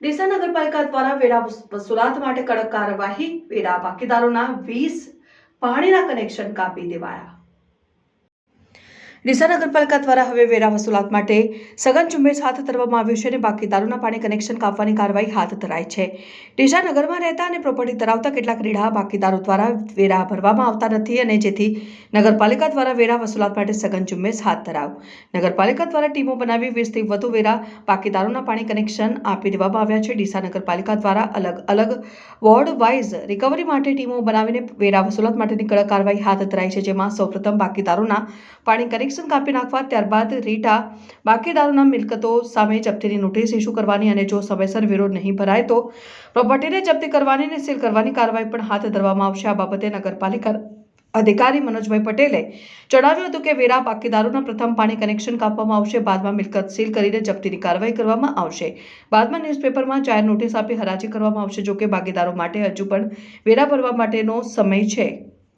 ડીસા નગરપાલિકા દ્વારા વેરા વસૂલાત માટે કડક કાર્યવાહી, વેરા બાકીદારોના વીસ પાણીના કનેક્શન કાપી દેવાયા. ડીસા નગરપાલિકા દ્વારા હવે વેરા વસૂલાત માટે સઘન ઝુંબેશ હાથ ધરવામાં આવ્યું છે અને બાકીદારોના પાણી કનેક્શન કાપવાની કાર્યવાહી હાથ ધરાઈ છે. ડીસા નગરમાં રહેતા અને પ્રોપર્ટી ધરાવતા કેટલાક રીઢા બાકીદારો દ્વારા વેરા ભરવામાં આવતા નથી અને જેથી નગરપાલિકા દ્વારા વેરા વસૂલાત માટે સઘન ઝુંબેશ હાથ ધરાવ. નગરપાલિકા દ્વારા ટીમો બનાવી વીસથી વધુ વેરા બાકીદારોના પાણી કનેક્શન આપી દેવામાં આવ્યા છે. ડીસા નગરપાલિકા દ્વારા અલગ અલગ વોર્ડ વાઇઝ રિકવરી માટે ટીમો બનાવીને વેરા વસૂલાત માટેની કડક કાર્યવાહી હાથ ધરાઈ છે. જેમાં સૌપ્રથમ બાકીદારોના પાણી કનેક્શન કાપી નાખવા ત્યારબાદ રીટા બાકીદારોના મિલકતો સામે જપ્તીની નોટિસ ઇસ્યુ કરવાની અને જો સમયસર વિરોધ નહીં ભરાય તો પ્રોપર્ટીને જપ્તી કરવાની અને સીલ કરવાની કાર્યવાહી પણ હાથ ધરવામાં આવશે. આ બાબતે નગરપાલિકા અધિકારી મનોજભાઈ પટેલે જણાવ્યું હતું કે વેરા બાકીદારોના પ્રથમ પાણી કનેક્શન કાપવામાં આવશે. બાદમાં મિલકત સીલ કરીને જપ્તીની કાર્યવાહી કરવામાં આવશે. બાદમાં ન્યૂઝપેપરમાં જાહેર નોટિસ આપી હરાજી કરવામાં આવશે. જો કે બાકીદારો માટે હજુ પણ વેરા ભરવા માટેનો સમય છે.